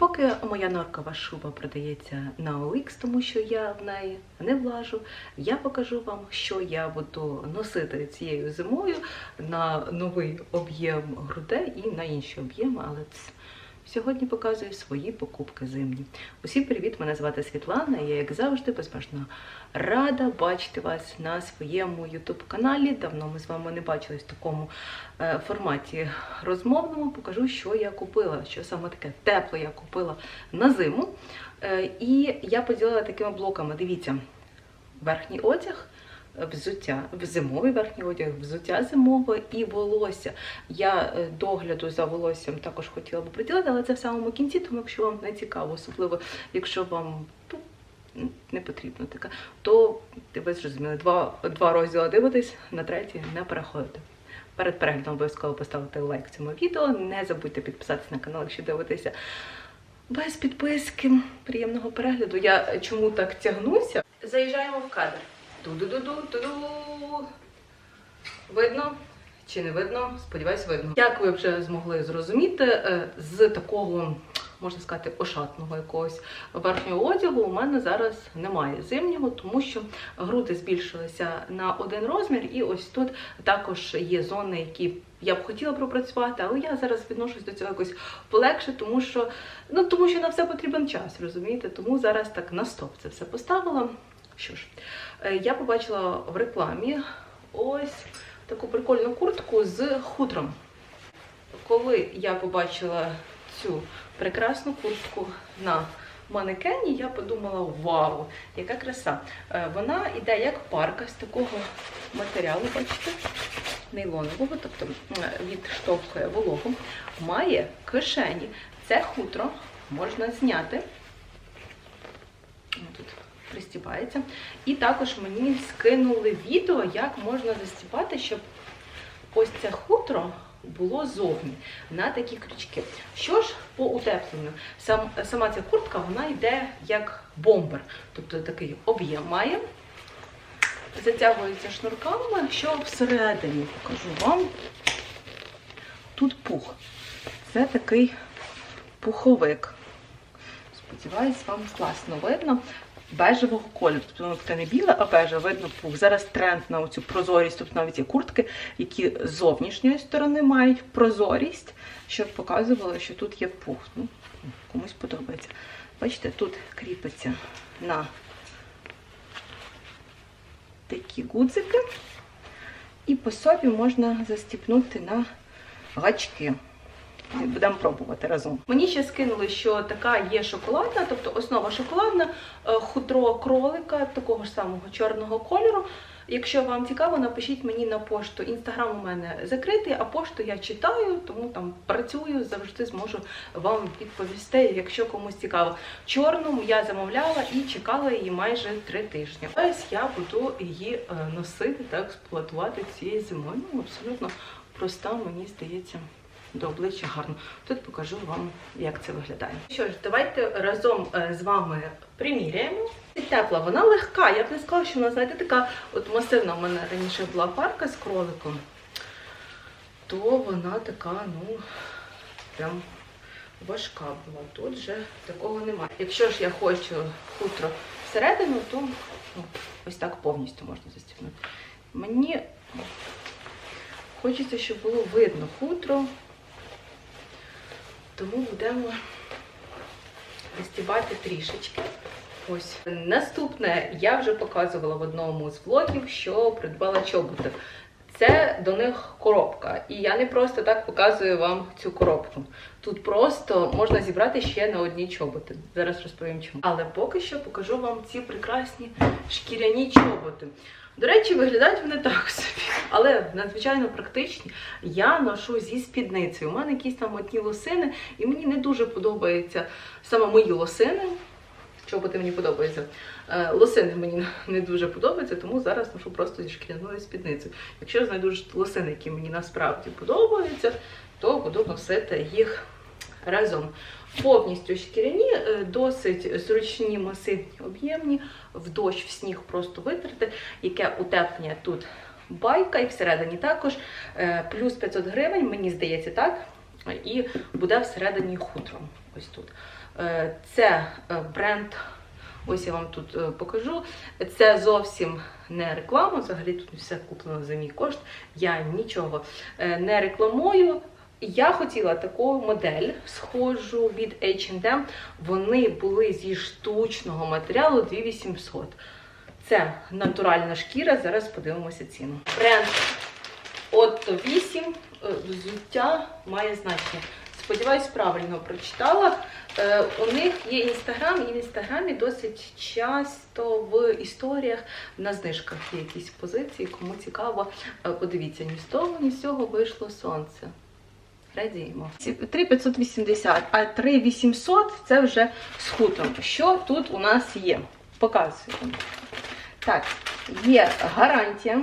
поки моя норкова шуба продається на OX, тому що я в неї не влажу, я покажу вам, що я буду носити цією зимою на новий об'єм грудей і на інші об'єми, але ц- Сьогодні показую свої покупки зимні. Усім привіт! Мене звати Світлана. і Я, як завжди, безмежно рада бачити вас на своєму youtube каналі. Давно ми з вами не бачились в такому е, форматі розмовному. Покажу, що я купила, що саме таке тепле я купила на зиму. Е, і я поділила такими блоками. Дивіться, верхній одяг. Взуття, зимовий верхній одяг, взуття зимове і волосся. Я е, догляду за волоссям також хотіла би приділити, але це в самому кінці, тому якщо вам не цікаво, особливо якщо вам ну, не потрібно таке, то ви зрозуміли, два, два розділи дивитесь, на третій не переходите. Перед переглядом обов'язково поставити лайк цьому відео. Не забудьте підписатися на канал, якщо дивитеся без підписки. Приємного перегляду. Я чому так тягнуся? Заїжджаємо в кадр. Ту-ду-ду-ду, ту-ду. Видно чи не видно? Сподіваюсь, видно. Як ви вже змогли зрозуміти, е, з такого, можна сказати, ошатного якогось верхнього одягу у мене зараз немає зимнього, тому що груди збільшилися на один розмір, і ось тут також є зони, які я б хотіла пропрацювати, але я зараз відношусь до цього якось полегше, тому що ну тому що на все потрібен час, розумієте? Тому зараз так на стоп це все поставила. Що ж, е, я побачила в рекламі ось таку прикольну куртку з хутром. Коли я побачила цю прекрасну куртку на манекені, я подумала: вау, яка краса! Е, Вона йде як парка з такого матеріалу, бачите, нейлонового, тобто е, відштовхує вологу, має кишені. Це хутро можна зняти. Тут пристібається. І також мені скинули відео, як можна застібати, щоб ось це хутро було зовні на такі крючки. Що ж по утепленню? Сам, сама ця куртка вона йде як бомбер, тобто такий об'єм має. Затягується шнурками, що всередині покажу вам. Тут пух. Це такий пуховик. Сподіваюсь, вам класно видно. Бежевого кольору. Тобто це не біле, а бежеве, видно пух. Зараз тренд на цю прозорість, тобто навіть є куртки, які з зовнішньої сторони мають прозорість, щоб показували, що тут є пух. Ну, комусь подобається. Бачите, тут кріпиться на такі гудзики, і по собі можна застіпнути на гачки. Будемо пробувати разом. Мені ще скинули, що така є шоколадна, тобто основа шоколадна, е, хутро кролика такого ж самого чорного кольору. Якщо вам цікаво, напишіть мені на пошту. Інстаграм у мене закритий, а пошту я читаю, тому там працюю, завжди зможу вам відповісти, якщо комусь цікаво. Чорну я замовляла і чекала її майже три тижні. Ось я буду її е, носити та експлуатувати цією зимою. Ну, абсолютно проста, мені здається до обличчя гарно. Тут покажу вам, як це виглядає. Що ж, давайте разом е, з вами приміряємо. Тепла, вона легка. Я б не сказала, що вона, знаєте, така от масивна. У мене раніше була парка з кроликом, то вона така, ну, прям важка була. Тут же такого немає. Якщо ж я хочу хутро всередину, то ну, ось так повністю можна застібнути. Мені хочеться, щоб було видно хутро. Тому будемо розтібати трішечки. Ось наступне я вже показувала в одному з влогів, що придбала чоботи. Це до них коробка. І я не просто так показую вам цю коробку. Тут просто можна зібрати ще на одні чоботи. Зараз розповім чому. Але поки що покажу вам ці прекрасні шкіряні чоботи. До речі, виглядають вони так собі, але надзвичайно практичні. Я ношу зі спідницею. У мене якісь там одні лосини, і мені не дуже подобаються саме мої лосини. Чоботи мені подобаються. Е, Лосини мені не дуже подобаються, тому зараз ношу просто зі шкіряною спідницею. Якщо знайду лосини, які мені насправді подобаються, то буду носити їх разом. Повністю шкіряні, е, досить зручні, масивні, об'ємні, в дощ, в сніг просто витерти, яке утеплення тут байка, і всередині також е, плюс 500 гривень, мені здається, так. І буде всередині хутро. Ось тут. Е, Це бренд, ось я вам тут покажу. Це зовсім не реклама, взагалі тут все куплено за мій кошт. Я нічого не рекламую. Я хотіла таку модель схожу від H&M. Вони були зі штучного матеріалу 2800. Це натуральна шкіра. Зараз подивимося ціну. Бренд Otto 8 е, взуття має значення. Сподіваюсь, правильно прочитала. Е, У них є інстаграм, і в інстаграмі досить часто в історіях на знижках є якісь позиції. Кому цікаво, е, подивіться, ні з того, ні з цього вийшло сонце. Радіємо. Ці 3580, а 3800 це вже з хутром. Що тут у нас є? Показую. Так, є гарантія.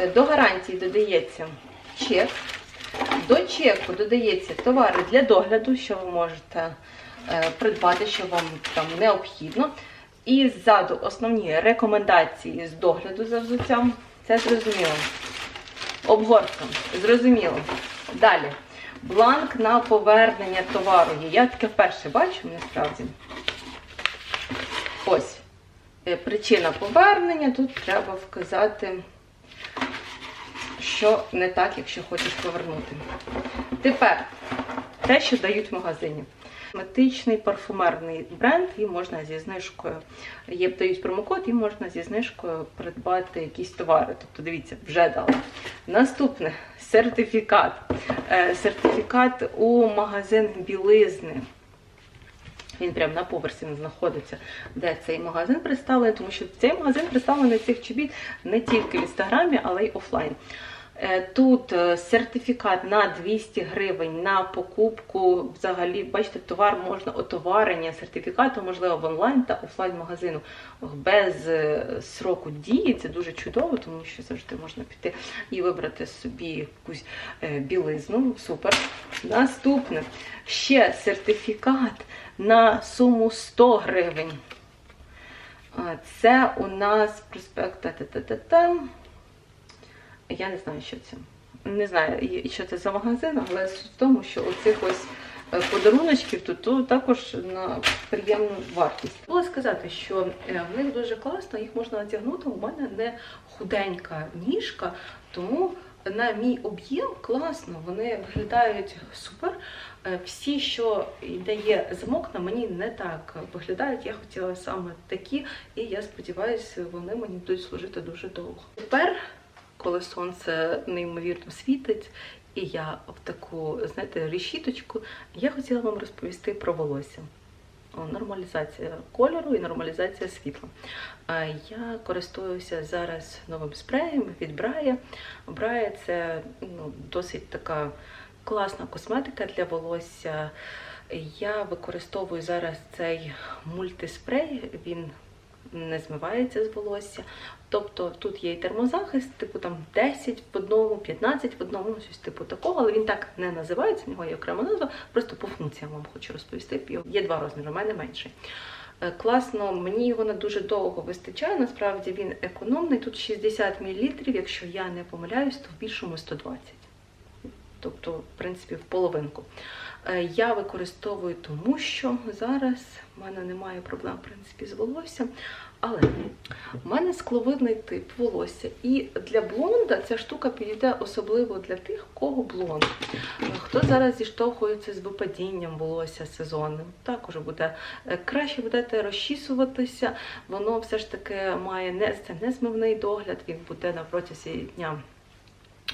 Е, До гарантії додається чек. До чеку додається товари для догляду, що ви можете е, придбати, що вам там необхідно. І ззаду основні рекомендації з догляду за взуттям. Це зрозуміло. Обгортка. Зрозуміло. Далі. Бланк на повернення товару. Я таке вперше бачу, насправді. Ось. Е, Причина повернення. Тут треба вказати, що не так, якщо хочеш повернути. Тепер те, що дають в магазині. Косметичний парфумерний бренд, і можна зі знижкою. Є дають промокод, і можна зі знижкою придбати якісь товари. Тобто, дивіться, вже дали. Наступне сертифікат. Е, Сертифікат у магазин білизни. Він прямо на поверсі знаходиться, де цей магазин представлений, тому що цей магазин представлений цих чобіт не тільки в інстаграмі, але й офлайн. Е, Тут е, сертифікат на 200 гривень на покупку. Взагалі, бачите, товар можна отоварення сертифікату, можливо, в онлайн та офлайн магазину без е, сроку дії. Це дуже чудово, тому що завжди можна піти і вибрати собі якусь білизну. Супер. Наступне ще сертифікат на суму 100 гривень. Це у нас проспект та-та-та-та-та. Я не знаю, що це. Не знаю, що це за магазин, але суть в тому, що оцих ось е, подаруночків тут то також на приємну вартість. Було сказати, що е, в них дуже класно, їх можна натягнути. У мене не худенька ніжка, тому на мій об'єм класно, вони виглядають супер. Е, Всі, що дає замок, на мені не так виглядають. Я хотіла саме такі, і я сподіваюся, вони мені будуть служити дуже довго. Тепер, коли сонце неймовірно світить, і я в таку, знаєте, решіточку, я хотіла вам розповісти про волосся. Нормалізація кольору і нормалізація світла. Я користуюся зараз новим спреєм від Брая. Брая це ну, досить така класна косметика для волосся. Я використовую зараз цей мультиспрей, він не змивається з волосся. Тобто тут є і термозахист, типу там 10 в одному, 15 в одному, щось типу такого, але він так не називається, в нього є окрема назва, просто по функціям вам хочу розповісти. Є два розміри, у мене менший. Е, Класно, мені його на дуже довго вистачає. Насправді він економний. Тут 60 мл, якщо я не помиляюсь, то в більшому 120. Тобто, в принципі, в половинку. Е, Я використовую тому, що зараз в мене немає проблем в принципі, з волоссям. Але в мене скловидний тип волосся. І для блонда ця штука підійде особливо для тих, у кого блонд. Е, Хто зараз зіштовхується з випадінням волосся сезонним, також буде е, краще будете розчісуватися. Воно все ж таки має не це не догляд, він буде на протязі дня.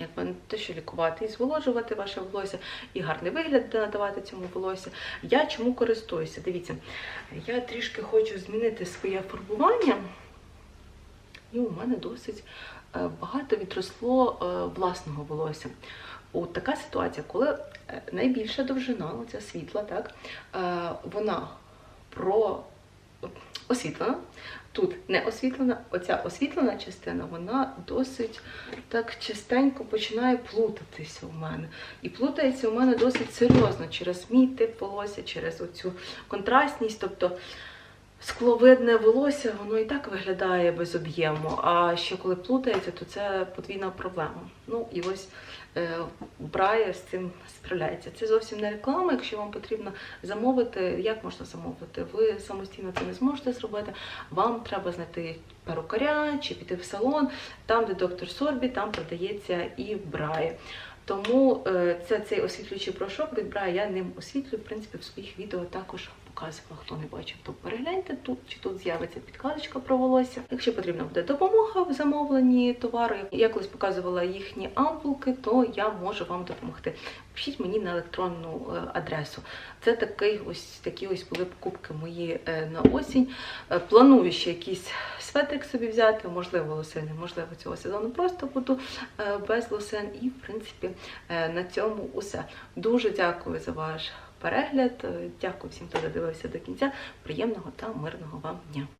Якби не те, що лікувати і зволожувати ваше волосся, і гарний вигляд надавати цьому волосся. Я чому користуюся? Дивіться, я трішки хочу змінити своє фарбування, і у мене досить е, багато відросло е, власного волосся. От така ситуація, коли е, найбільша довжина, оця світла, так, вона про освітлена. Тут не освітлена, оця освітлена частина, вона досить так частенько починає плутатися у мене. І плутається у мене досить серйозно через мій тип волосся, через оцю контрастність. Тобто скловидне волосся, воно і так виглядає без об'єму. А ще коли плутається, то це подвійна проблема. Ну і ось е, Брая з цим справляється. Це зовсім не реклама. Якщо вам потрібно замовити, як можна замовити? Ви самостійно це не зможете зробити. Вам треба знайти перукаря чи піти в салон, там, де доктор Сорбі, там продається і Брає. Тому е, це цей освітлюючий порошок від Брая, я ним освітлюю, в принципі, в своїх відео також показувала. Хто не бачив, то перегляньте тут, чи тут з'явиться підказочка про волосся. Якщо потрібна буде допомога в замовленні товару, я колись показувала їхні ампулки, то я можу вам допомогти. Пишіть мені на електронну е, адресу. Це такий ось такі ось були покупки мої е, на осінь. Е, Планую ще якийсь светрик собі взяти, можливо, лосини, можливо, цього сезону просто буду без лосин. І, в принципі, на цьому усе. Дуже дякую за ваш перегляд. Дякую всім, хто додивився до кінця. Приємного та мирного вам дня!